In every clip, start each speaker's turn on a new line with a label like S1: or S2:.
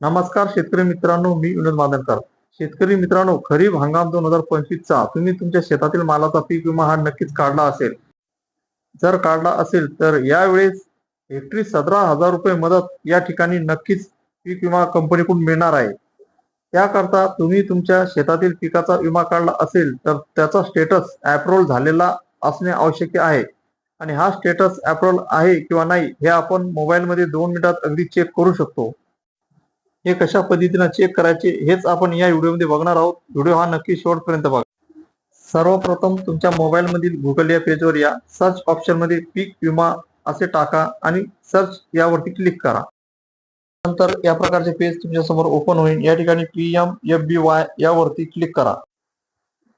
S1: नमस्कार शेतकरी मित्रांनो मी विनोद मादनकर शेतकरी मित्रांनो खरीप हंगाम दोन हजार पंचवीसचा तुम्ही तुमच्या शेतातील मालाचा पीक विमा हा नक्कीच काढला असेल. जर काढला असेल तर यावेळेस हेक्टरी सतरा हजार रुपये मदत या ठिकाणी नक्कीच पीक विमा कंपनीकडून मिळणार आहे. त्याकरता तुम्ही तुमच्या शेतातील पिकाचा विमा काढला असेल तर त्याचा स्टेटस अप्रूव्ह झालेला असणे आवश्यक आहे. आणि हा स्टेटस अप्रूव्ह आहे किंवा नाही हे आपण मोबाईलमध्ये दोन मिनिटात अगदी चेक करू शकतो. हे कशा पद्धतीनं चेक करायचे हेच आपण या व्हिडिओमध्ये बघणार आहोत. व्हिडिओ हा नक्की शेवटपर्यंत बघा. सर्वप्रथम तुमच्या मोबाईलमधील गुगल या पेजवर या. सर्च ऑप्शनमध्ये पीक विमा असे टाका आणि सर्च यावरती क्लिक करा. नंतर या प्रकारचे पेज तुमच्यासमोर ओपन होईल. या ठिकाणी P M F B Y यावरती क्लिक करा.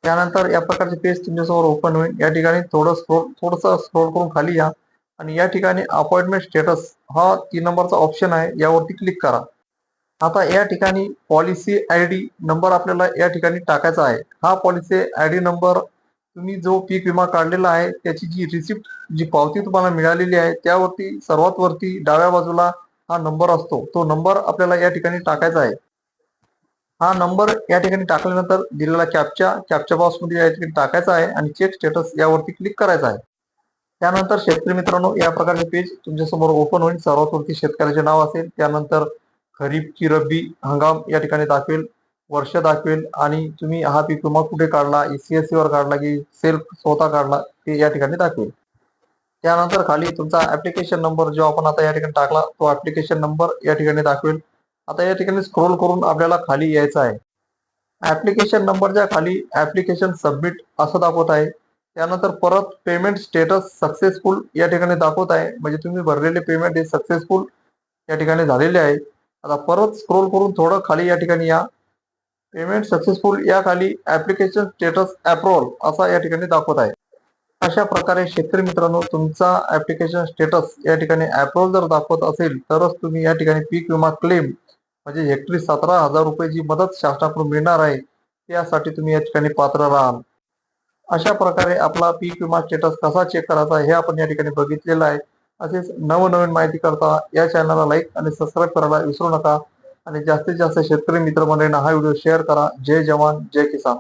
S1: त्यानंतर या प्रकारचे पेज तुमच्यासमोर ओपन होईल. या ठिकाणी थोडं स्क्रोल थोडंसं स्क्रोल करून खाली या. आणि या ठिकाणी अपॉइंटमेंट स्टेटस हा तीन नंबरचा ऑप्शन आहे. यावरती क्लिक करा. आता या ठिकाणी पॉलिसी आय डी नंबर आपल्याला या ठिकाणी टाकायचा आहे. हा पॉलिसी आय डी नंबर तुम्ही जो पीक विमा काढलेला आहे त्याची जी रिसिप्ट जी पावती तुम्हाला मिळालेली आहे त्यावरती सर्वात वरती डाव्या बाजूला हा नंबर असतो. तो नंबर आपल्याला या ठिकाणी टाकायचा आहे. हा नंबर या ठिकाणी टाकल्यानंतर दिलेला कॅपच्या कॅपच्या बॉक्समध्ये या ठिकाणी टाकायचा आहे आणि चेक स्टेटस यावरती क्लिक करायचा आहे. त्यानंतर शेतकरी मित्रांनो या प्रकारचे पेज तुमच्यासमोर ओपन होईल. सर्वात वरती शेतकऱ्याचे नाव असेल त्यानंतर खरीप की रब्बी हंगाम या ठिकाणी दाखवेल वर्ष दाखवेल आणि तुम्ही हा पीक विमा कुठे काढला ईसीएससी वर काढला की सेल्फ स्वतः काढला ते या ठिकाणी दाखवेल. त्यानंतर खाली तुमचा ऍप्लिकेशन नंबर जो आपण आता या ठिकाणी टाकला तो ऍप्लिकेशन नंबर या ठिकाणी दाखवेल. आता या ठिकाणी स्क्रोल करून आपल्याला खाली यायचं आहे. ऍप्लिकेशन नंबरच्या खाली ऍप्लिकेशन सबमिट असं दाखवत आहे. त्यानंतर परत पेमेंट स्टेटस सक्सेसफुल या ठिकाणी दाखवत आहे. म्हणजे तुम्ही भरलेले पेमेंट हे सक्सेसफुल या ठिकाणी झालेले आहे. आता परत स्क्रोल करून थोडं खाली या ठिकाणी या. पेमेंट सक्सेसफुल या खाली ऍप्लिकेशन स्टेटस अप्रोल असा या ठिकाणी दाखवत आहे. अशा प्रकारे शेतकरी मित्रांनो तुमचा ऍप्लिकेशन स्टेटस या ठिकाणी अप्रोल जर दाखवत असेल तरच तुम्ही या ठिकाणी पीक विमा क्लेम म्हणजे हेक्टरी सतरा हजार रुपये जी मदत शासनाकडून मिळणार आहे त्यासाठी तुम्ही या ठिकाणी पात्र राहाल. अशा प्रकारे आपला पीक विमा स्टेटस कसा चेक करायचा हे आपण या ठिकाणी बघितलेलं आहे. असेच नवनवीन माहिती करता या चॅनलला लाईक आणि सबस्क्राईब करायला विसरू नका. आणि जास्तीत जास्त शेतकरी मित्रमंडळींना हा व्हिडिओ शेअर करा. जय जवान जय किसान.